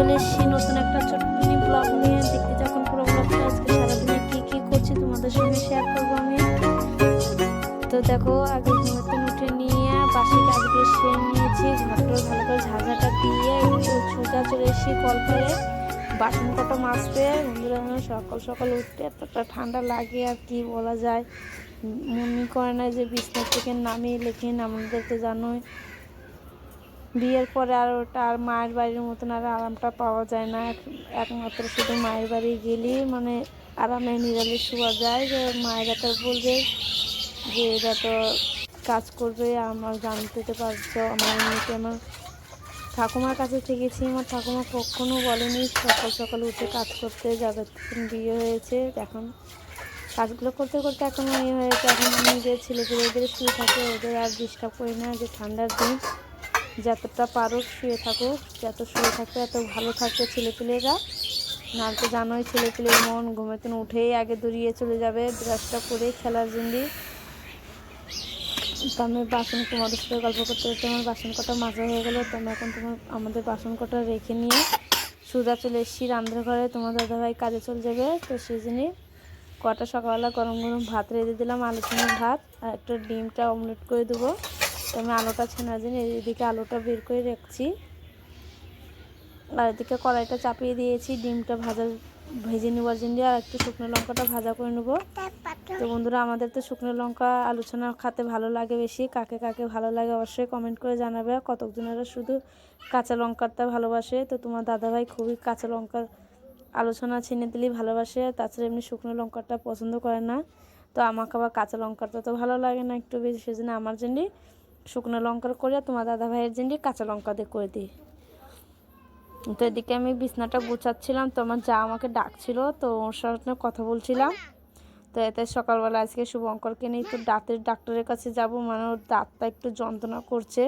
চলে এসেছি নতুন একটা ছোট্ট মিনি ব্লগ নিয়ে দেখতে যখন পুরো ব্লগটা আজকে সারাদিনে কি কি করছি তোমাদের সঙ্গে শেয়ার করব আমি। তো দেখো, আগে ঘুমাতে উঠে নিয়ে বাসি কাজগুলো সেরে নিয়েছি। ঘরটা ভালো করে ঝাঁঝাটা দিয়ে ছুটা চলে এসেছি কল করে বাসন কটা মাজতে, বন্ধুরা সকাল সকাল উঠতে এতটা ঠান্ডা লাগে আর কি বলা যায়। মনে করে না যে বিছনা থেকে নামিয়ে লেখিন তো জানোই। বিয়ের পরে আর ওটা আর মায়ের বাড়ির মতন আর আরামটা পাওয়া যায় না। একমাত্র শুধু মায়ের বাড়ি গেলেই মানে আরামে নিরালে শোয়া যায় যে মায়েরা তো বলবে, যে এরা তো কাজ করবে, আমার জানতে তো পারছ, আমার মেয়েকে আমার ঠাকুমার কাছে থেকেছি। আমার ঠাকুমা কখনো বলেনি, সকাল সকাল উঠে কাজ করতে থেকে বিয়ে হয়েছে। এখন কাজগুলো করতে করতে এখন ইয়ে হয়েছে, এখন আমি যে ছেলেপেলেদের শুয়ে থাকে, ওদের আর ডিস্টার্ব করি না যে ঠান্ডার দিন। যতটা পারো শুয়ে থাকো, যত শুয়ে থাকবে এত ভালো থাকবে ছেলেপেলেরা। না তো জানোই ছেলেপেলের মন ঘুমেতে উঠেই আগে দৌড়িয়ে চলে যাবে ব্রাশটা করে খেলার জন্য। তো আমি বাসন তোমাদের সাথে গল্প করতে করতে আমার বাসন কটা মাজা হয়ে গেলো, তো আমি এখন তোমার, আমাদের বাসন কটা রেখে নিয়ে সুদা চলে এসেছি রান্নার ঘরে। তোমার দাদাভাই কাজে চলে যাবে, তো সেই জন্যে কটা সকালবেলা গরম গরম ভাত রেঁধে দিলাম, আলু ভাত আর একটা ডিমটা অমলেট করে দেবো। তো আমি আলুটা ছেনার জন্য এদিকে আলুটা বের করে রাখছি। আর এদিকে কড়াইটা চাপিয়ে দিয়েছি, ডিমটা ভাজা, ভেজে নেবার জন্য আর একটু শুকনো লঙ্কাটা ভাজা করে নেব। তো বন্ধুরা, আমাদের তো শুকনো লঙ্কা আলোচনা খেতে ভালো লাগে বেশি, কাকে কাকে ভালো লাগে অবশ্যই কমেন্ট করে জানাবে। কতজনেরা শুধু কাঁচা লঙ্কারটা ভালোবাসে, তো তোমার দাদাভাই খুবই কাঁচা লঙ্কার আলোচনা ছিনে দিলেই ভালোবাসে, তাছাড়া এমনি শুকনো লঙ্কাটা পছন্দ করে না। তো আমাকে আবার কাঁচা লঙ্কাটা তো ভালো লাগে না একটু বেশি, সেজন্য আমার জন্য শুকনো লঙ্কার করে তোমার দাদা ভাইয়ের জন্য কাঁচা লঙ্কা দিয়ে করে দিই। তো এদিকে আমি বিছনাটা গুছাচ্ছিলাম, তো আমার যা আমাকে ডাকছিল, তো ওর সাথে কথা বলছিলাম। তো এতে সকালবেলা আজকে শুভঙ্করকে নিয়ে একটু দাঁতের ডাক্তারের কাছে যাব মানে ওর দাঁতটা একটু যন্ত্রণা করছে।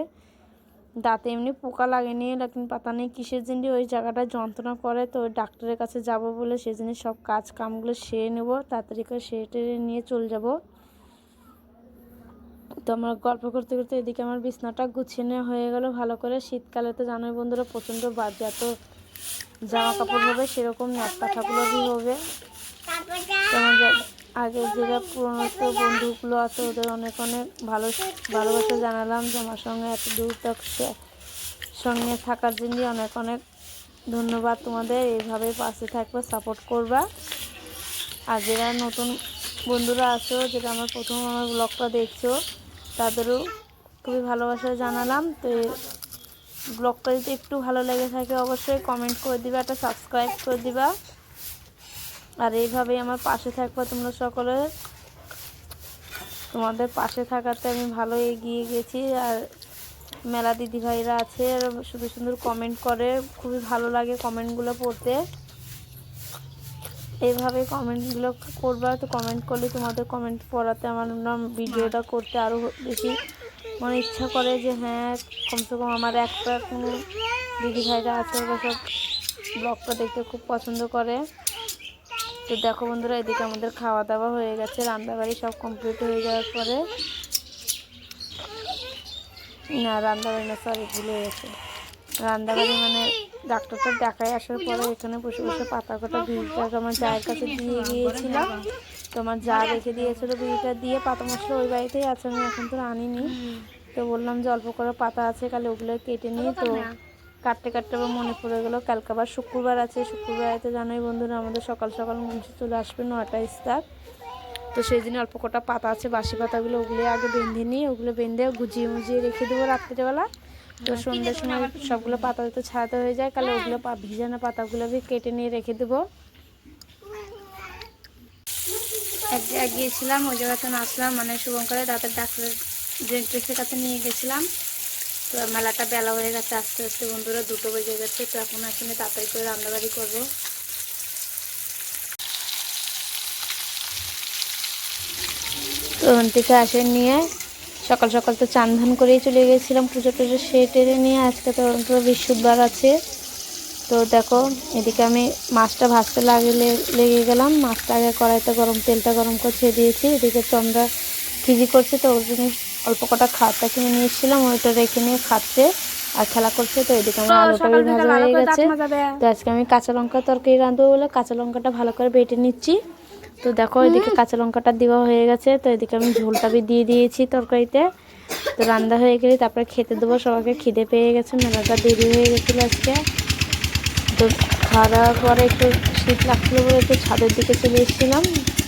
দাঁতে এমনি পোকা লাগেনি, লেকিন পাতা নেই, কিসের জন্য ওই জায়গাটা যন্ত্রণা করে, তো ওই ডাক্তারের কাছে যাব বলে সেই জন্য সব কাজ কামগুলো সেরে নেব, তাড়াতাড়ি করে সেরে টেরে নিয়ে চলে যাব। তো আমার গল্প করতে করতে এদিকে আমার বিছনাটা গুছিয়ে নেওয়া হয়ে গেল। ভালো করে শীতকালে তো জানোই বন্ধুরা, প্রচণ্ড বাদ এত জামা কাপড় হবে, সেরকম ন্যাট পাঠাগুলো হবে। আগে যেটা পুরনো বন্ধুগুলো আছে, ওদের অনেক অনেক ভালো ভালোবাসা জানালাম যে আমার সঙ্গে এত দূর সঙ্গে থাকার জন্য অনেক অনেক ধন্যবাদ তোমাদের। এইভাবে পাশে থাকবে, সাপোর্ট করবা। আর যারা নতুন বন্ধুরা আছো, যেটা আমার প্রথম আমার ব্লগটা দেখছ তাদেরও খুবই ভালোবাসা জানালাম। তো ব্লগটা যদি একটু ভালো লেগে থাকে অবশ্যই কমেন্ট করে দিবা একটা সাবস্ক্রাইব করে দিবা। আর এইভাবেই আমার পাশে থাকবা তোমরা সকলে। তোমাদের পাশে থাকাতে আমি ভালো এগিয়ে গেছি। আর মেলা দিদিভাইরা আছে আর সুন্দর সুন্দর কমেন্ট করে। খুবই ভালো লাগে কমেন্টগুলো পড়তে। এইভাবে কমেন্টগুলো করবা তো কমেন্ট করলে তোমাদের কমেন্ট পড়াতে আমার না ভিডিওটা করতে আরও বেশি মানে ইচ্ছা করে যে হ্যাঁ কমসে কম আমার একটা কোনো দিদি ভাইরা আছে ওরা সব ব্লগটা দেখতে খুব পছন্দ করে। তো দেখো বন্ধুরা, এদিকে আমাদের খাওয়া দাওয়া হয়ে গেছে, রান্নাবাড়ি সব কমপ্লিট হয়ে যাওয়ার পরে না রান্নাবাড়ি না সরি ভুলে গেছে। রান্নাবাড়ি মানে ডাক্তারটা দেখায় আসার পরে এখানে বসে বসে পাতা কাটা বিড়িটা তোমার জায়ের কাছে দিয়ে গিয়েছিলাম। তোমার যা রেখে দিয়েছিল বিড়িটা দিয়ে পাতা মশলা ওই বাড়িতেই আছে, আমি এখন তো আনিনি তো বললাম যে অল্প করে পাতা আছে, কালে ওগুলো কেটে নিই। তো কাটতে কাটতে আবার মনে পড়ে গেলো, কালকে আবার শুক্রবার আছে। শুক্রবারে তো জানোই বন্ধুরা, আমাদের সকাল সকাল মুন্সি চলে আসবে নটা স্টার। তো সেই জন্য অল্প কটা পাতা আছে, বাসি পাতাগুলো ওগুলো আগে বেঁধে নিই, ওগুলো বেঁধে গুজিয়ে মুজিয়ে রেখে দেবো রাত্রিবেলা। তো সন্ধ্যের সময় সবগুলো পাতা তো ছাড়াতে হয়ে যায় কালে ওগুলো ভিজানো পাতাগুলো কেটে নিয়ে রেখে দেবো। এক জায়গায় গিয়েছিলাম ওই জায়গাতে আসলাম মানে শুভঙ্করের দাঁতের ডাক্তারের ডেন্টিস্টের কাছে নিয়ে গেছিলাম। তো মেলাটা বেলা হয়ে গেছে আস্তে আস্তে বন্ধুরা দুটো বেজে গেছে তো এখন এখানে তাড়াতাড়ি করে রান্নাবাড়ি করব। তো ওখান থেকে আসে নিয়ে। সকাল সকাল তো চান ধান করেই চলে গেছিলাম পুজো টুজো সেরে টেরে নিয়ে আজকে তো তো বৃহস্পতিবার আছে। তো দেখো এদিকে আমি মাছটা ভাজতে লাগে লেগে গেলাম। মাছটা আগে কড়াইতে গরম তেলটা গরম করে ছেড়ে দিয়েছি। এদিকে চন্দ্রা খিজি করছে তো ওর জন্য অল্প কটা খাতা কিনে নিয়ে এসেছিলাম ওইটা রেখে নিয়ে খাচ্ছে আর খেলা করছে। তো এদিকে আমার আলুটা ভাজা হয়ে গেছে। তো আজকে আমি কাঁচা লঙ্কা তরকারি রাঁধবো বলে কাঁচা লঙ্কাটা ভালো করে বেটে নিচ্ছি। তো দেখো এদিকে কাঁচা লঙ্কাটা দেওয়া হয়ে গেছে তো এদিকে আমি ঝোলটা দিয়ে দিয়েছি তরকারিতে। তো রান্না হয়ে গেলে তারপরে খেতে দেবো সবাইকে খিদে পেয়ে গেছে মেলাটা দেরি হয়ে গেছিল আজকে। তো খাওয়া দাওয়ার পরে একটু শীত লাগছিল বলে একটু ছাদের দিকে চলে এসেছিলাম।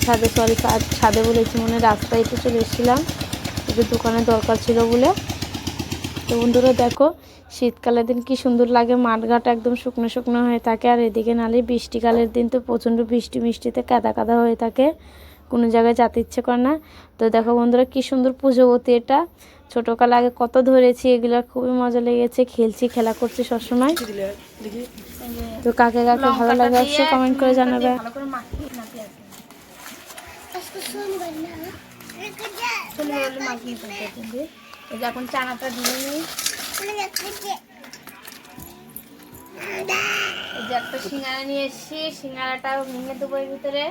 ছাদে সরি ছাদে বলেছি মনে রাস্তায় একটু চলে এসেছিলাম। একটু দোকানে দরকার ছিল বলে। তো বন্ধুরা দেখো শীতকালের দিন কি সুন্দর লাগে। মাঠঘাট একদম শুকনো শুকনো হয়ে থাকে আর এদিকে নালে বৃষ্টিকালের দিন তো প্রচণ্ড বৃষ্টি মিষ্টিতে কাদা কাদা হয়ে থাকে। কোনো জায়গায় যেতে ইচ্ছে করে না। তো দেখো বন্ধুরা কি সুন্দর পুজোবতী এটা। ছোটোকাল আগে কত ধরেছি এগুলো খুবই মজা লেগেছে। খেলছি খেলা করছি সবসময়। তো কাকে কাকে ভালো লাগে আসছে কমেন্ট করে জানাবে। এই যে এখন চানাটা দিয়ে নিই। এই যে একটা সিঙ্গারা নিয়ে এসেছি সিঙ্গারাটা ভেঙে দেবো এর ভিতরে।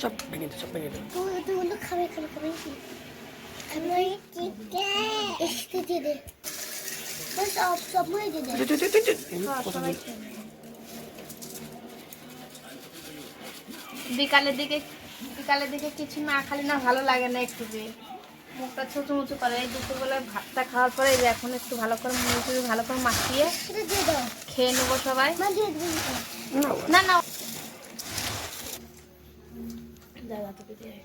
সব ভেঙে দে সব ভেঙে দে। খাবে খাবে খাবে। আমার চিকেন এসে দিয়ে দে। বাস সব সব হয়ে দিয়ে দে। দে, দে, দে, দে, দে। সবাই খেয়ে নেয়। বিকালের দিকে বিকালের দেখে কিছু না খালি না ভালো লাগে না একটু যে। মুখটা ছোটো মুচু করে। এই দুপুরবেলা ভাতটা খাওয়ার পরে যে এখন একটু ভালো করে মুড়ি ভালো করে মাখিয়ে খেয়ে নেব সবাই। না না। দাদা, তোকে দিয়ে আয়।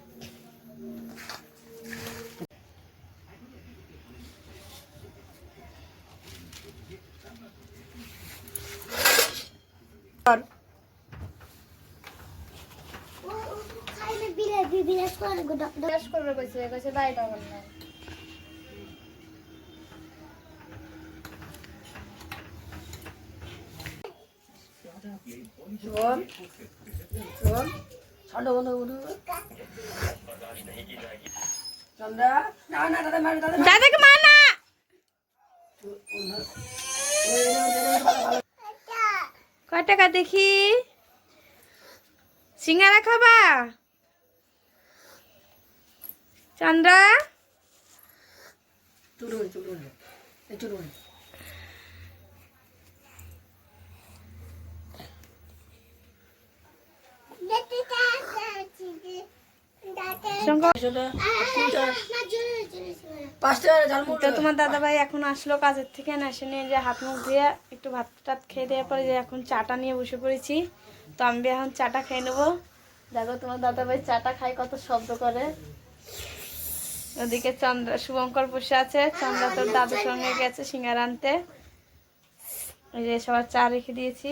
ও খাই বিলে করে গো ডক্টর। করবে কইছে কইছে বাইরে বল না। কয় টাকা দেখি? সিঙ্গারা খাবা? তো তোমার দাদা ভাই এখন আসলো কাজের থেকে, না এসে নিয়ে যে হাত মুখ দিয়ে একটু ভাত টাত খেয়ে দেওয়ার পরে যে এখন চাটা নিয়ে বসে পড়েছি। তো আমি এখন চাটা খেয়ে নেব। দেখো তোমার দাদা ভাই চাটা খাই কত শব্দ করে। ওদিকে চন্দ্র, শুভঙ্কর বসে আছে। চন্দ্র তোর দাদুর সঙ্গে গেছে সিঙ্গার আনতে। এই যে সবার চা রেখে দিয়েছি।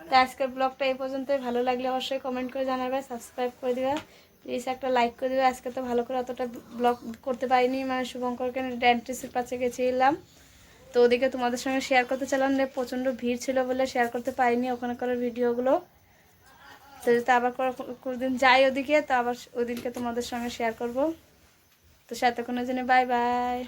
তো আজকের ব্লগটা এই পর্যন্তই। ভালো লাগলে অবশ্যই কমেন্ট করে জানাবে সাবস্ক্রাইব করে দিবে। প্লিজ একটা লাইক করে দিবে। আজকে তো ভালো করে অতটা ব্লগ করতে পারিনি। মানে শুভঙ্করকে ড্যান্টিসের কাছে গেছিলাম। তো ওদিকে তোমাদের সঙ্গে শেয়ার করতে চাইলাম। প্রচণ্ড ভিড় ছিল বলে শেয়ার করতে পারিনি ওখানে করে ভিডিওগুলো তো যদি আবার কোনো- কোনোদিন যাই ওদিকে, তো আবার ওদিনকে তোমাদের সঙ্গে শেয়ার করব। তো সাথে কোনো জন্য বাই বাই